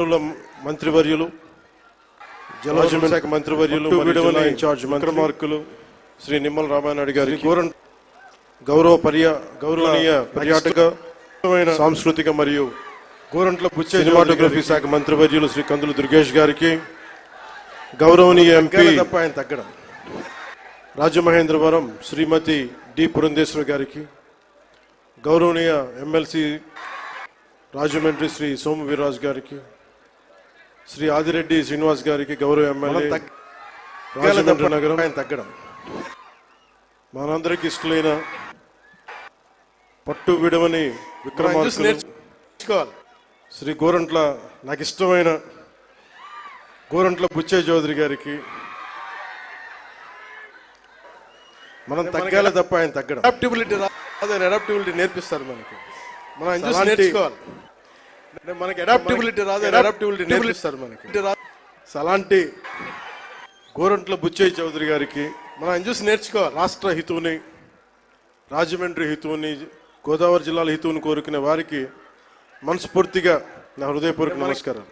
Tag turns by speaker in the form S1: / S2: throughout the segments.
S1: మంత్రివర్యులు జలవజన శాఖ మంత్రివర్యులు ఇన్ఛార్జ్ మంత్రి. మార్కులు శ్రీ నిమ్మల రామానాయుడు గారి గౌరవ గౌరవ పర్య గౌరవనీయ పర్యాటక సాంస్కృతిక మరియు గోరంట్ల బుచ్చే సినిమాటోగ్రఫీ శాఖ మంత్రివర్యులు శ్రీ కందులు దుర్గేష్ గారికి. గౌరవనీయ ఎంపీ తప్ప ఆయన తగ్గడం. రాజమహేంద్రవరం శ్రీమతి డి పురంధేశ్వరి గారికి. గౌరవనీయ ఎమ్మెల్సీ రాజమండ్రి శ్రీ సోము వీర్రాజు గారికి. శ్రీ ఆదిరెడ్డి శ్రీనివాస్ గారికి గౌరవ ఎమ్మెల్యే నగరం. తగ్గడం. మనందరికి ఇష్టలైన పట్టు విడవని విక్రమార్కులు
S2: నేర్చుకోవాలి.
S1: శ్రీ గోరంట్ల నాకు ఇష్టమైన గోరంట్ల బుచ్చే చౌదరి గారికి మనం తగ్గాలి తప్ప ఆయన తగ్గడం.
S2: అడాప్టిబిలిటీ రాదు. అడాప్టిబిలిటీ నేర్పిస్తారు మనకి. మనం నేర్చుకోవాలి. మనకి అడాప్టిబిలిటీ రాదు అడాప్టిబిలిటీ నేర్పిస్తారు మనకి.
S1: అలాంటి గోరంట్ల బుచ్చయ్య చౌదరి గారికి
S2: మనం ఆయన చూసి నేర్చుకోవాలి
S1: రాష్ట్ర హితువుని రాజమండ్రి హితువుని గోదావరి జిల్లాల హితువుని కోరుకునే వారికి మనస్ఫూర్తిగా నా హృదయపూర్వక నమస్కారం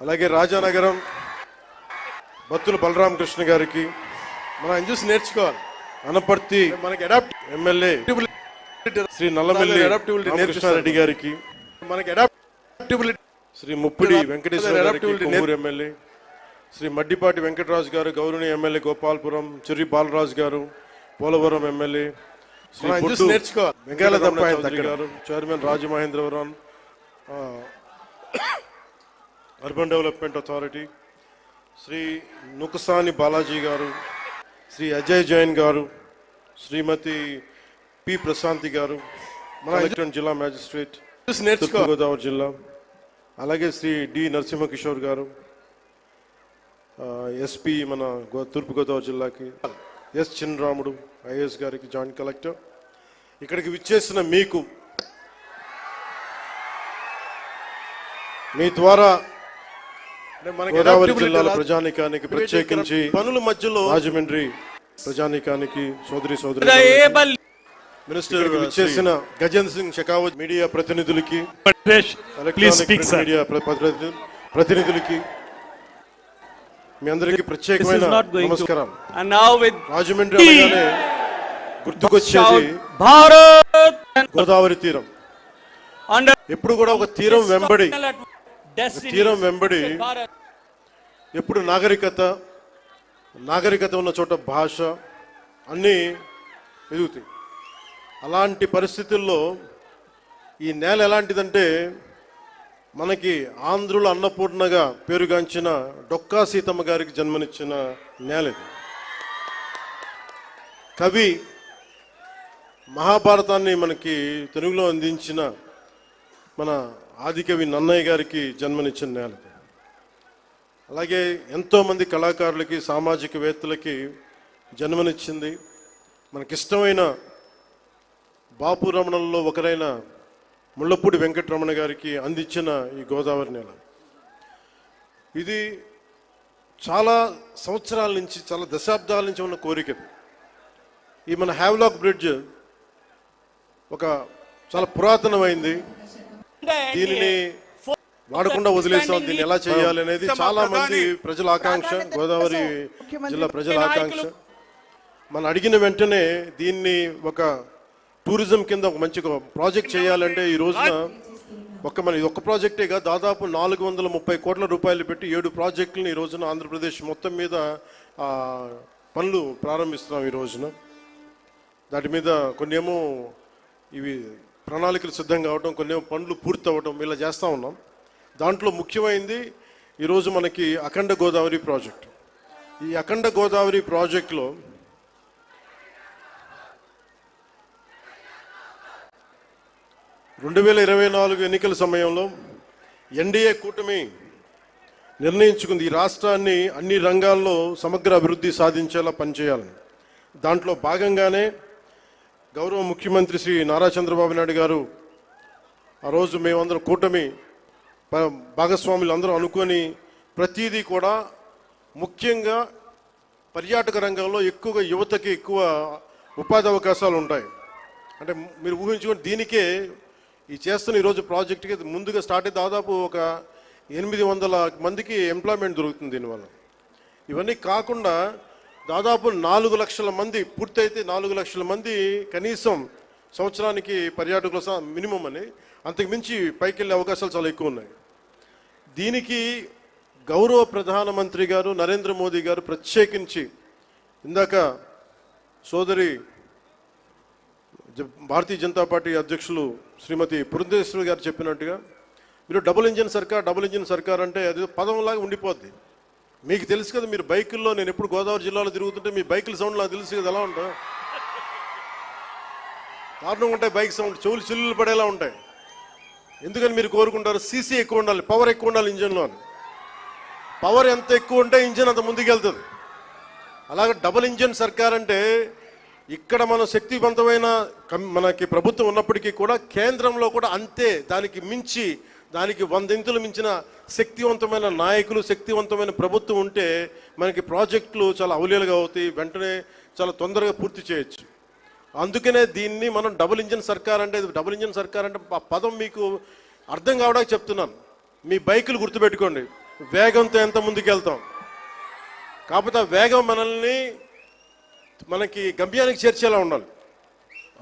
S1: అలాగే రాజానగరం బత్తుల బలరామకృష్ణ గారికి
S2: మనం ఆయన చూసి నేర్చుకోవాలి
S1: అనపర్తి
S2: మనకి adapt
S1: MLA Shri Nallamilli
S2: Adaptability
S1: Ramakrishnareddy గారికి
S2: మనకి అడాప్టిబిలిటీ
S1: శ్రీ ముప్పిడి వెంకటేశ్వర గారికి ఎమ్మెల్యే శ్రీ మడ్డిపాటి వెంకటరాజు గారు గౌరవనీయ ఎమ్మెల్యే గోపాల్పురం చెర్రి బాలరాజు గారు పోలవరం ఎమ్మెల్యే శ్రీ. గారు chairman Rajamahendravaram urban development authority Shri Nukasani Balaji గారు శ్రీ అజయ్ జైన్ గారు శ్రీమతి పి ప్రశాంతి గారు మన జిల్లా మ్యాజిస్ట్రేట్
S2: చూసి
S1: తూర్పు
S2: నేర్చుకోవాలి
S1: గోదావరి జిల్లా అలాగే శ్రీ డి నరసింహకిషోర్ గారు ఎస్పీ మన గో- తూర్పు గోదావరి జిల్లాకి ఎస్ చిన్నరాముడు ఐఏఎస్ గారికి జాయింట్ కలెక్టర్ ఇక్కడికి విచ్చేసిన మీకు మీ ద్వారా గోదావరి జిల్లాల. ప్రజానికానికి ప్రత్యేకించి
S2: పనుల మధ్యలో
S1: రాజమండ్రి ప్రజానికానికి సోదరి సోదరి మినిస్టర్ విచ్చేసిన గజేంద్ర సింగ్ షెకావత్ మీడియా ప్రతినిధులకి. మీడియా ప్ర- ప్రతినిధు- ప్రతినిధులకి మీ అందరికీ ప్రత్యేకమైన. నమస్కారం రాజమండ్రి అనగానే గుర్తుకొచ్చేది
S3: and
S1: గోదావరి తీరం ఎప్పుడు కూడా ఒక తీరం వెంబడి. తీరం వెంబడి. ఎప్పుడు నాగరికత నాగరికత ఉన్న చోట భాష అన్నీ ఎదుగుతాయి అలాంటి పరిస్థితుల్లో ఈ నేల ఎలాంటిదంటే మనకి ఆంధ్రుల అన్నపూర్ణగా పేరుగాంచిన డొక్కా సీతమ్మ గారికి జన్మనిచ్చిన నేల ఇది. కవి మహాభారతాన్ని మనకి తెలుగులో అందించిన మన ఆదికవి నన్నయ్య గారికి జన్మనిచ్చిన నేల అలాగే ఎంతోమంది కళాకారులకి సామాజికవేత్తలకి జన్మనిచ్చింది. మనకిష్టమైన బాపు రమణంలో ఒకరైన ముళ్ళపూడి వెంకటరమణ గారికి అందించిన ఈ గోదావరి నేల. ఇది చాలా సంవత్సరాల నుంచి చాలా దశాబ్దాల నుంచి ఉన్న కోరిక. ఈ మన హ్యావ్లాక్ బ్రిడ్జ్ ఒక చాలా పురాతనమైంది. దీనిని వాడకుండా వదిలేస్తాం దీన్ని ఎలా చేయాలి అనేది చాలా మంది ప్రజల ఆకాంక్ష గోదావరి జిల్లా ప్రజల ఆకాంక్ష. మనం అడిగిన వెంటనే దీన్ని ఒక టూరిజం కింద ఒక మంచి ప్రాజెక్ట్ చేయాలంటే ఈ రోజున ఒక మన ఇది ఒక ప్రాజెక్టేగా దాదాపు నాలుగు వందల ముప్పై కోట్ల రూపాయలు పెట్టి ఏడు ప్రాజెక్టులను ఈ రోజున ఆంధ్రప్రదేశ్ మొత్తం మీద పనులు ప్రారంభిస్తున్నాం ఈ రోజున. దాటి మీద కొన్ని ఏమో ఇవి ప్రణాళికలు సిద్ధం కావడం కొన్ని ఏమో పనులు పూర్తి అవ్వడం ఇలా చేస్తూ ఉన్నాం. దాంట్లో ముఖ్యమైంది ఈరోజు మనకి అఖండ గోదావరి ప్రాజెక్ట్. ఈ అఖండ గోదావరి ప్రాజెక్టులో రెండు వేల ఇరవై నాలుగు ఎన్నికల సమయంలో ఎన్డీఏ కూటమి నిర్ణయించుకుంది. ఈ రాష్ట్రాన్ని అన్ని రంగాల్లో సమగ్ర అభివృద్ధి సాధించేలా పనిచేయాలని. దాంట్లో భాగంగానే గౌరవ ముఖ్యమంత్రి శ్రీ నారా చంద్రబాబు నాయుడు గారు ఆ రోజు మేమందరం కూటమి భాగస్వాములు అందరూ అనుకొని ప్రతిదీ కూడా ముఖ్యంగా పర్యాటక రంగంలో ఎక్కువగా యువతకి ఎక్కువ ఉపాధి అవకాశాలు ఉంటాయి. అంటే మీరు ఊహించుకుని దీనికే ఈ చేస్తున్న ఈరోజు ప్రాజెక్ట్కి ముందుగా స్టార్ట్ అయ్యి దాదాపు ఒక ఎనిమిది వందల మందికి ఎంప్లాయ్మెంట్ దొరుకుతుంది దీనివల్ల. ఇవన్నీ కాకుండా దాదాపు నాలుగు లక్షల మంది పూర్తయితే నాలుగు లక్షల మంది కనీసం సంవత్సరానికి పర్యాటకుల మినిమం అని. అంతకు మించి పైకి వెళ్ళే అవకాశాలు చాలా ఎక్కువ ఉన్నాయి. దీనికి గౌరవ ప్రధానమంత్రి గారు నరేంద్ర మోదీ గారు ప్రత్యేకించి ఇందాక సోదరి జ- భారతీయ జనతా పార్టీ అధ్యక్షులు శ్రీమతి పురంధేశ్వరి గారు చెప్పినట్టుగా మీరు డబుల్ ఇంజిన్ సర్కార్ డబుల్ ఇంజిన్ సర్కార్ అంటే అది పదంలాగా ఉండిపోద్ది. మీకు తెలుసు కదా మీరు బైకుల్లో నేను ఎప్పుడు గోదావరి జిల్లాలో తిరుగుతుంటే మీ బైకుల సౌండ్ నాకు తెలుసు కదా ఎలా ఉంటా దారుణంగా ఉంటాయి బైక్ సౌండ్ చెవులు చిల్లులు పడేలా ఉంటాయి. ఎందుకని మీరు కోరుకుంటారు? సీసీ ఎక్కువ ఉండాలి పవర్ ఎక్కువ ఉండాలి ఇంజన్లో అని. పవర్ ఎంత ఎక్కువ ఉంటే ఇంజన్ అంత ముందుకెళ్తుంది. అలాగే డబుల్ ఇంజన్ సర్కార్ అంటే ఇక్కడ మన శక్తివంతమైన కం- మనకి ప్రభుత్వం ఉన్నప్పటికీ కూడా కేంద్రంలో కూడా అంతే దానికి మించి దానికి వందింతులు మించిన శక్తివంతమైన నాయకులు శక్తివంతమైన ప్రభుత్వం ఉంటే మనకి ప్రాజెక్టులు చాలా అవలీలుగా అవుతాయి వెంటనే చాలా తొందరగా పూర్తి చేయొచ్చు. అందుకనే దీన్ని మనం డబుల్ ఇంజిన్ సర్కార్ అంటే డబుల్ ఇంజిన్ సర్కార్ అంటే ఆ పదం మీకు అర్థం కావడానికి చెప్తున్నాను. మీ బైకులు గుర్తుపెట్టుకోండి. వేగంతో ఎంత ముందుకెళ్తాం. కాకపోతే ఆ వేగం మనల్ని మనకి గమ్యానికి చేర్చేలా ఉండాలి.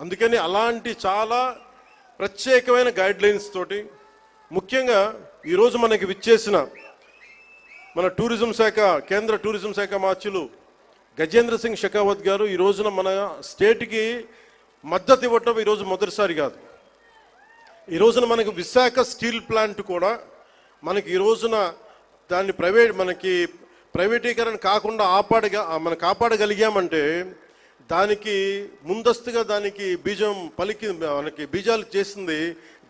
S1: అందుకని అలాంటి చాలా ప్రత్యేకమైన గైడ్ లైన్స్ తోటి ముఖ్యంగా ఈరోజు మనకి విచ్చేసిన మన టూరిజం శాఖ కేంద్ర టూరిజం శాఖ మార్చులు గజేంద్ర సింగ్ షెకావత్ గారు ఈ రోజున మన స్టేట్కి మద్దతు ఇవ్వటం ఈరోజు మొదటిసారి కాదు. ఈ రోజున మనకు విశాఖ స్టీల్ ప్లాంట్ కూడా మనకి ఈ రోజున దాన్ని ప్రైవేట్ మనకి ప్రైవేటీకరణ కాకుండా ఆపాడగా మనం కాపాడగలిగామంటే దానికి ముందస్తుగా దానికి బీజం పలికి మనకి బీజాలు చేసింది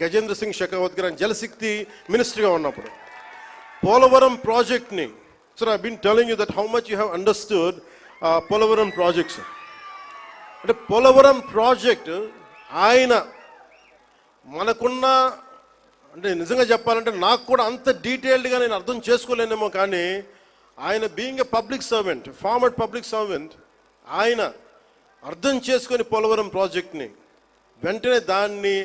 S1: గజేంద్ర సింగ్ షెకావత్ గారు జలశక్తి మినిస్టర్గా ఉన్నప్పుడు. పోలవరం ప్రాజెక్ట్ని sir I been telling you that how much you have understood Polavaram projects అంటే పోలవరం ప్రాజెక్ట్ ఆయన మనకున్న అంటే నిజంగా చెప్పాలంటే నాకు కూడా అంత డీటెయిల్డ్గా నేను అర్థం చేసుకోలేనేమో కానీ ఆయన being a public servant former public servant ఆయన అర్థం చేసుకుని పోలవరం ప్రాజెక్ట్ని వెంటనే దాన్ని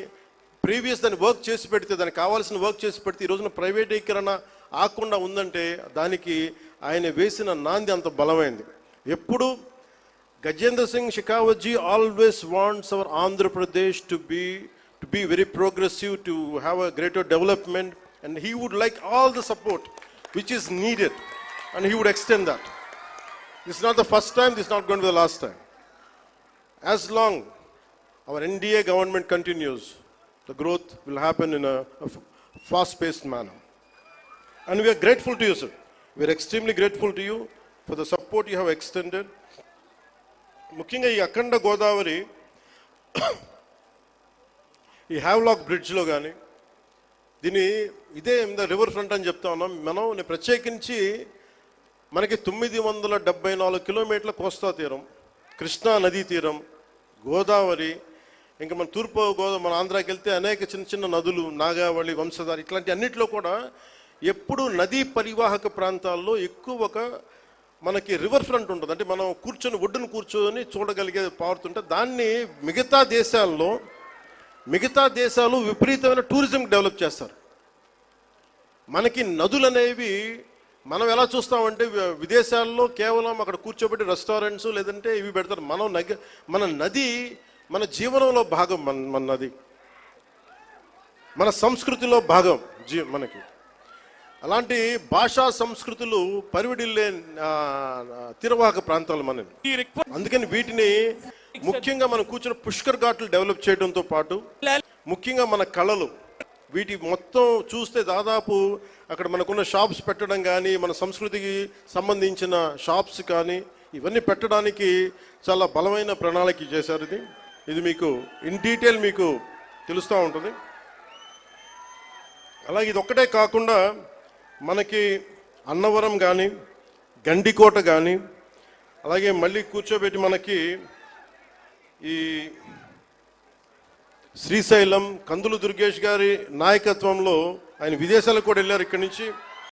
S1: ప్రీవియస్ దాన్ని వర్క్ చేసి పెడితే దానికి కావాల్సిన వర్క్ చేసి పెడితే ఈ ఈరోజున ప్రైవేటీకరణ ఆకుండా ఉందంటే దానికి ఆయన వేసిన నాంది అంత బలమైంది. ఎప్పుడు Gajendra Singh షికావత్జీ always wants hour Andhra Pradesh to be to be very progressive to have a greater development and he would like all the support which is needed and he would extend that. This is not the first time, this is not going to be the last time. As long our NDA government continues, the growth will happen in a, a fast-paced manner. And we are grateful to you, sir. We are extremely grateful to you for the support you have extended. ముఖ్యంగా ఈ అఖండ గోదావరి ఈ Havelock బ్రిడ్జ్లో కానీ దీని ఇదే river front అని చెప్తా ఉన్నాం మనం ప్రత్యేకించి మనకి తొమ్మిది వందల డెబ్బై నాలుగు కిలోమీటర్ల కోస్తా తీరం కృష్ణా నదీ తీరం గోదావరి ఇంకా మన తూర్పు గోదావరి మన ఆంధ్రాకి వెళ్తే అనేక చిన్న చిన్న నదులు నాగావళి వంశధార ఇట్లాంటి అన్నింటిలో కూడా ఎప్పుడు నదీ పరివాహక ప్రాంతాల్లో ఎక్కువ ఒక మనకి రివర్ ఫ్రంట్ ఉంటుంది. అంటే మనం కూర్చొని ఒడ్డును కూర్చొని చూడగలిగే పారుతుంటే దాన్ని మిగతా దేశాల్లో మిగతా దేశాలు విపరీతమైన టూరిజం డెవలప్ చేస్తారు. మనకి నదులు అనేవి మనం ఎలా చూస్తామంటే విదేశాల్లో కేవలం అక్కడ కూర్చోబెట్టి రెస్టారెంట్స్ లేదంటే ఇవి పెడతారు. మనం నగ మన నది మన జీవనంలో భాగం మన మన నది. మన సంస్కృతిలో భాగం జీ మనకి. అలాంటి భాషా సంస్కృతులు పరివిడిల్లే ఆ, తీరవాహక ప్రాంతాలు మనవి. అందుకని వీటిని ముఖ్యంగా మనం కూర్చున్న పుష్కర్ ఘాట్లు డెవలప్ చేయడంతో పాటు ముఖ్యంగా మన కళలు. వీటి మొత్తం చూస్తే దాదాపు అక్కడ మనకున్న షాప్స్ పెట్టడం కానీ మన సంస్కృతికి సంబంధించిన షాప్స్ కానీ ఇవన్నీ పెట్టడానికి చాలా బలమైన ప్రణాళిక చేశారు ఇది. ఇది మీకు ఇన్ డీటెయిల్ మీకు తెలుస్తూ ఉంటుంది. అలాగే ఇది ఒక్కటే కాకుండా మనకి అన్నవరం కానీ గండికోట కానీ అలాగే మళ్ళీ కూర్చోబెట్టి మనకి ఈ శ్రీశైలం కందులు దుర్గేష్ గారి నాయకత్వంలో ఆయన విదేశాలకు కూడా వెళ్ళారు ఇక్కడి నుంచి.